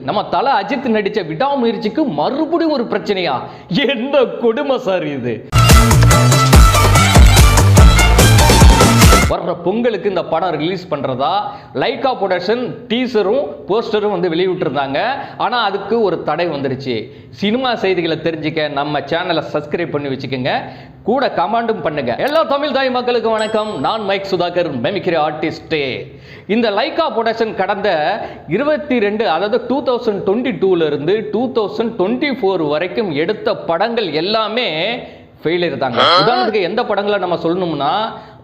நம்ம தல அஜித் நடிச்ச விடாமுயற்சிக்கு மறுபடியும் ஒரு பிரச்சனையா? என்ன கொடுமை சார் இது? வர்ற பொங்கலுக்கு இந்த படம் ரிலீஸ் பண்றதா? லைகா ப்ரொடக்ஷன் டீசரும் போஸ்டரும் வந்து வெளியிட்டிருந்தாங்க. ஆனா அதுக்கு ஒரு தடை வந்துருச்சு. சினிமா செய்திகளை தெரிஞ்சுக்க நம்ம சேனலை சப்ஸ்கிரைப் பண்ணி வச்சுக்கோங்க. கூட கமெண்டும் பண்ணுங்க. எல்லா தமிழ் தாய் மக்களுக்கு வணக்கம். நான் மைக் சுதாகர் மெமிக்கிற ஆர்டிஸ்டே இந்த லைகா ப்ரொடக்ஷன் கடந்த இருபத்தி ரெண்டு அதாவது டூ தௌசண்ட் டுவெண்ட்டி டூல இருந்து டூ தௌசண்ட் டுவெண்ட்டி ஃபோர் வரைக்கும் எடுத்த படங்கள் எல்லாமே ஃபெயிலியர் தாங்க உதாரணத்துக்கு எந்த படங்களை நம்ம சொல்லணும்னா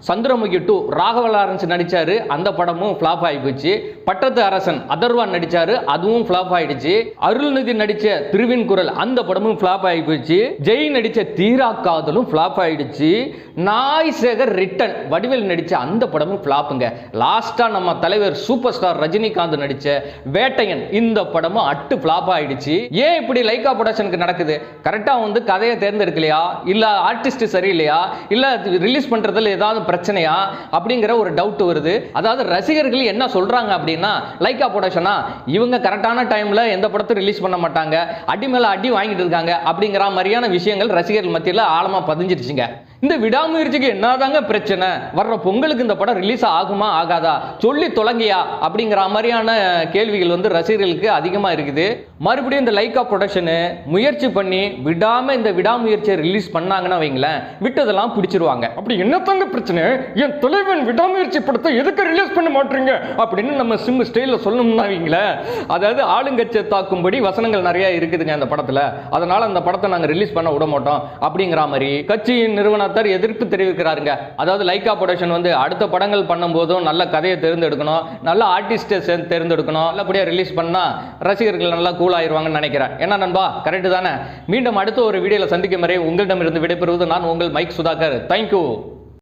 சந்திரமுகி டூ ராகவ லாரன்ஸ் நடிச்சாரு. அந்த படமும் ஃப்ளாப் ஆகி போச்சு. பட்டத்து அரசன் அதர்வான் நடித்தார் அதுவும் ஃப்ளாப் ஆயிடுச்சு. அருள்நிதி நடித்த திருவின் குரல் அந்த படமும் ஃப்ளாப் ஆகி போச்சு. ஜெய் நடித்த தீரா காதலும் ஃப்ளாப் ஆயிடுச்சு. நாய் சேகர் ரிட்டன் வடிவேல் நடித்த அந்த படமும் ஃப்ளாப்புங்க லாஸ்ட்டாக நம்ம தலைவர் சூப்பர் ஸ்டார் ரஜினிகாந்த் நடித்த வேட்டையன் இந்த படமும் அட்டு ஃப்ளாப் ஆயிடுச்சு. ஏன் இப்படி லைகா ப்ரொடக்ஷனுக்கு நடக்குது? கரெக்டாக வந்து கதையை தேர்ந்தெடுக்கலையா? இல்லை ஆர்டிஸ்ட் சரியில்லையா? இல்லை ரிலீஸ் பண்ணுறதுல ஏதாவது பிரச்சனையா அப்படிங்கிற ஒரு டவுட் வருது. அதாவது ரசிகர்கள் என்ன சொல்றாங்க அப்படின்னா லைக்கா ப்ரொடக்ஷனா இவங்க கரெக்டான டைம்ல எந்த படத்தை ரிலீஸ் பண்ண மாட்டாங்க. அடி மேல அடி வாங்கிட்டு இருக்காங்க அப்படிங்கிற மாதிரியான விஷயங்கள் ரசிகர்கள் மத்தியில் ஆழமா பதிஞ்சிருச்சுங்க. இந்த விடாமுயற்சிக்கு என்னதாங்க பிரச்சனை? வர்ற பொங்கலுக்கு இந்த படம் ரிலீஸ் ஆகுமா ஆகாதா? சொல்லி தொலங்கியா? அப்படிங்கிற மாதிரியான கேள்விகள் வந்து ரசிகர்களுக்கு அதிகமா இருக்குது. மறுபடியும் இந்த லைக்கா ப்ரொடக்ஷனு முயற்சி பண்ணி விடாம இந்த விடாமுயற்சியை ரிலீஸ் பண்ணாங்கன்னா வைங்களேன் விட்டதெல்லாம் பிடிச்சிருவாங்க. அப்படி என்னத்தாங்க பிரச்சனை? என் தலைவன் விடாமுயற்சி படத்தை எதுக்கு ரிலீஸ் பண்ண மாட்டீங்க? அப்படின்னு நம்ம சிம் ஸ்டைலில் சொல்லணும்னா வைங்களேன் அதாவது ஆளுங்கட்சியை தாக்கும்படி வசனங்கள் நிறையா இருக்குதுங்க அந்த படத்தில். அதனால் அந்த படத்தை நாங்கள் ரிலீஸ் பண்ண விட மாட்டோம் அப்படிங்கிற மாதிரி கட்சியின் நிறுவனத்தார் எதிர்ப்பு தெரிவிக்கிறாருங்க. அதாவது லைகா ப்ரொடக்ஷன் வந்து அடுத்த படங்கள் பண்ணும்போதும் நல்ல கதையை தேர்ந்தெடுக்கணும் நல்ல ஆர்டிஸ்டை தேர்ந்தெடுக்கணும். நல்லபடியாக ரிலீஸ் பண்ணால் ரசிகர்கள் நல்லா கூல் ஆயிடுவாங்கன்னு நினைக்கிறேன். என்ன நண்பா? கரெக்டு தானே? மீண்டும் அடுத்த ஒரு வீடியோவில் சந்திக்கும் வரை உங்களிடமிருந்து விடைபெறுவது நான் உங்கள் மைக் சுதாகர். தேங்க்யூ